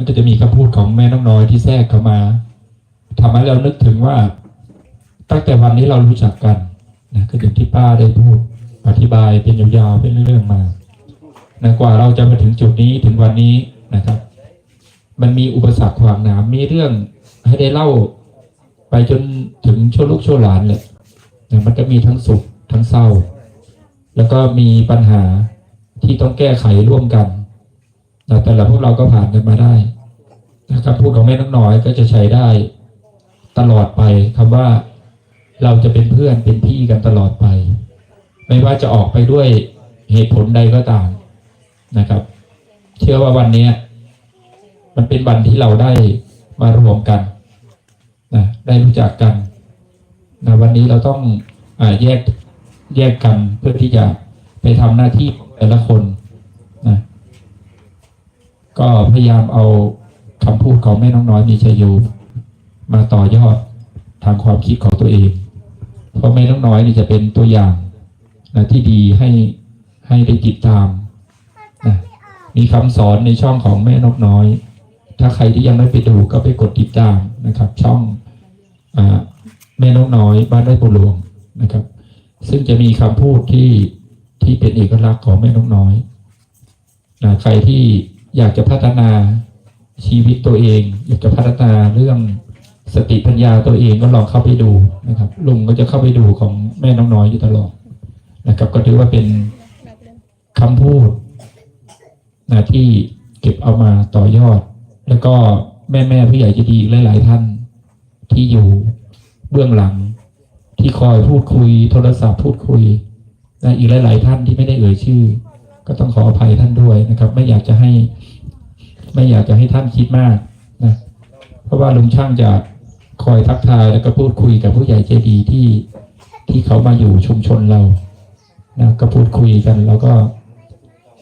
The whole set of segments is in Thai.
มันก็จะมีคำพูดของแม่น้องน้อยที่แทรกเข้ามาทำให้เรานึกถึงว่า ตั้งแต่วันนี้เรารู้จักกันนะก็อย่างที่ป้าได้พูดอธิบายเป็นยาวๆเป็นเรื่องๆมานะกว่าเราจะมาถึงจุดนี้ถึงวันนี้นะครับ มันมีอุปสรรคขวางหนามมีเรื่องให้ได้เล่าไปจนถึงชั่วลูกชั่วหลานเลยนะมันก็มีทั้งสุขทั้งเศร้า แล้วก็มีปัญหาที่ต้องแก้ไขร่วมกัน นะแต่ละพวกเราก็ผ่านกันมาได้นะครับพูดของแม่น้องน้อยก็จะใช้ได้ตลอดไปคำว่าเราจะเป็นเพื่อนเป็นพี่กันตลอดไป ไม่ว่าจะออกไปด้วยเหตุผลใดก็ตามนะครับ เชื่อว่าวันนี้มันเป็นวันที่เราได้มารวมกันนะได้รู้จักกันนะวันนี้เราต้องอแยกแยกกันเพื่อที่จะไปทำหน้าที่ของแต่ละคน ก็พยายามเอาคำพูดของแม่น้องน้อยมีชัยโยมาต่อยอดทางความคิดของตัวเอง เพราะแม่น้องน้อยนี่จะเป็นตัวอย่างนะที่ดีให้ให้ได้ติดตามนะมีคำสอนในช่องของแม่นกน้อย ถ้าใครที่ยังไม่ไปดูก็ไปกดติดตามนะครับ ช่องอแม่นกน้อยบ้านไร่บุหลวงนะครับ ซึ่งจะมีคำพูดที่ที่เป็นเอกลักษณ์ของแม่นกน้อยนะใครที่ อยากจะพัฒนาชีวิตตัวเอง อยากจะพัฒนาเรื่องสติปัญญาตัวเองก็ลองเข้าไปดูนะครับ ลุงก็จะเข้าไปดูของแม่น้องน้อยอยู่ตลอดนะครับ ก็ถือว่าเป็นคำพูดนะที่เก็บเอามาต่อยอด แล้วก็แม่แม่ผู้ใหญ่จะดีหลาย ๆ ท่านที่อยู่เบื้องหลังที่คอยพูดคุย โทรศัพท์พูดคุยนะอีกหลาย ๆ ท่านที่ไม่ได้เอ่ยชื่อ ก็ต้องขออภัยท่านด้วยนะครับ ไม่อยากจะให้ ไม่อยากจะให้ท่านคิดมากนะเพราะว่าลุงช่างจะคอยทักทายแล้วก็พูดคุยกับผู้ใหญ่ใจดีที่ที่เขามาอยู่ชุมชนเรานะก็พูดคุยกันแล้วก็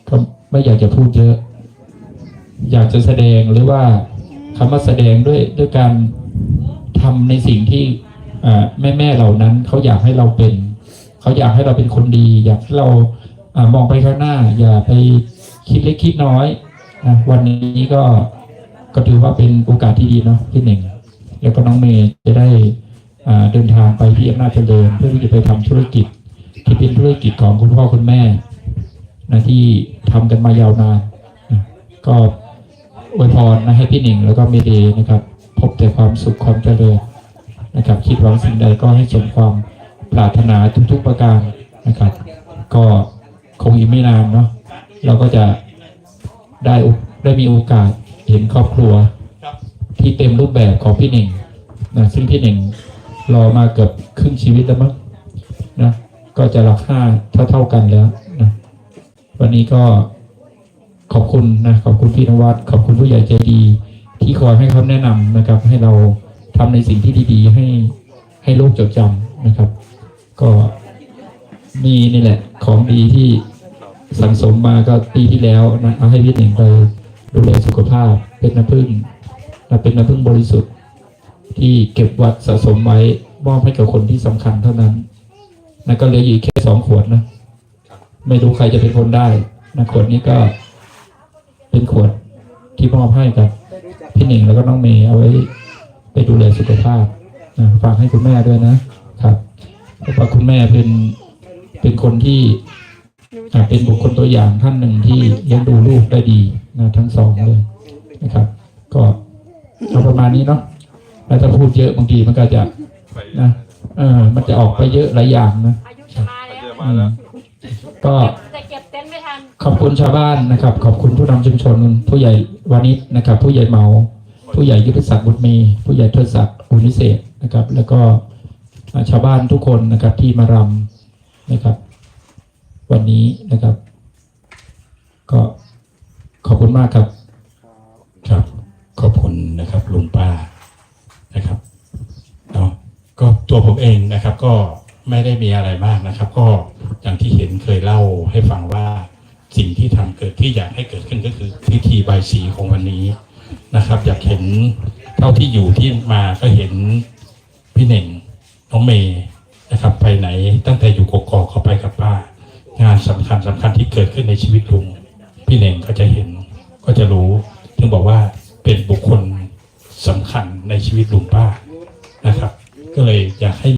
ก็ไม่อยากจะพูดเยอะ อยากจะแสดงหรือว่าคำว่าแสดงด้วยด้วยการทำในสิ่งที่แม่แม่เหล่านั้นเขาอยากให้เราเป็น เขาอยากให้เราเป็นคนดี อยากให้เรา มองไปข้างหน้า อย่าไปคิดเล็กคิดน้อยนะวันนี้ก็ก็ถือว่าเป็นโอกาสที่ดีเนาะพี่หนึ่งแล้วก็น้องเมย์จะได้อ่าเดินทางไปที่อำนาจเจริญเพื่อที่จะไปทำธุรกิจ ที่เป็นธุรกิจของคุณพ่อคุณแม่นะที่ทำกันมายาวนานนะก็อวยพรนะให้พี่หนิงแล้วก็เมเดย์นะครับ พบแต่ความสุขความเจริญนะครับ คิดหวังสิ่งใดก็ให้สมความปรารถนาทุกๆประการนะครับ ก็ คงอีกไม่นานเนาะเราก็จะได้ได้มีโอกาสเห็นครอบครัว ที่เต็มรูปแบบของพี่หนิงนะซึ่งพี่หนิงรอมาเกือบครึ่งชีวิตแล้วมั้งนะก็จะรับค่าเท่ากันแล้วนะวันนี้ก็ขอบคุณนะขอบคุณพี่นวัดขอบคุณผู้ใหญ่ใจดี ที่คอยให้คำแนะนำนะครับ ให้เราทำในสิ่งที่ดีๆ ให้ให้โลกจดจำนะครับ ก็ มีนี่แหละ ของดีที่สังสมมาก็ปีที่แล้วนะเอาให้พี่หนิงไปดูแลสุขภาพ เป็นน้ำผึ้งนะเป็นน้ำพึ่งบริสุทธิ์ ที่เก็บวัดสะสมไว้มอบให้กับคนที่สำคัญเท่านั้นนะก็เหลืออยู่แค่สองขวดนะไม่รู้ใครจะเป็นคนได้นะขวดนี้ก็เป็นขวดที่มอบให้กับพี่หนิงแล้วก็น้องเมย์เอาไว้ไปดูแลสุขภาพนะฝากให้คุณแม่ด้วยนะครับเพราะว่าคุณแม่เป็น เป็นคนที่อ่าเป็นบุคคลตัวอย่างท่านหนึ่งที่เลี้ยงดูลูกได้ดีนะทั้งสองเลยนะครับ ก็เอาประมาณนี้เนาะแล้วถ้าพูดเยอะบางทีมันก็จะนะเออมันจะออกไปเยอะหลายอย่างนะอายุจะมาแล้วอืมก็จะเก็บเต็นท์ไม่ทันขอบคุณชาวบ้านนะครับ ขอบคุณผู้นำชุมชนผู้ใหญ่วานิชนะครับ ผู้ใหญ่เหมา ผู้ใหญ่ยุทธศักดิ์บุตรมี ผู้ใหญ่เทิดศักดิ์อุนิเศษนะครับ แล้วก็อ่าชาวบ้านทุกคนนะครับที่มารำ นะครับ วันนี้นะครับ ก็ขอบคุณมากครับ ครับ ขอบคุณนะครับลุงป้านะครับเนาะก็ตัวผมเองนะครับ ก็ไม่ได้มีอะไรมากนะครับ ก็อย่างที่เห็นเคยเล่าให้ฟังว่าสิ่งที่ทำเกิดที่อยากให้เกิดขึ้นก็คือพิธีใบายสีของวันนี้นะครับ อยากเห็นเท่าที่อยู่ที่มาก็เห็นพี่เน่งน้องเมย์ นะครับ ไปไหนตั้งแต่อยู่กกอกเข้าไปกับป้า งานสำคัญสำคัญที่เกิดขึ้นในชีวิตลุงพี่เน่งก็จะเห็นก็จะรู้ถึงบอกว่าเป็นบุคคลสำคัญในชีวิตลุงป้านะครับ ก็เลยอยากให้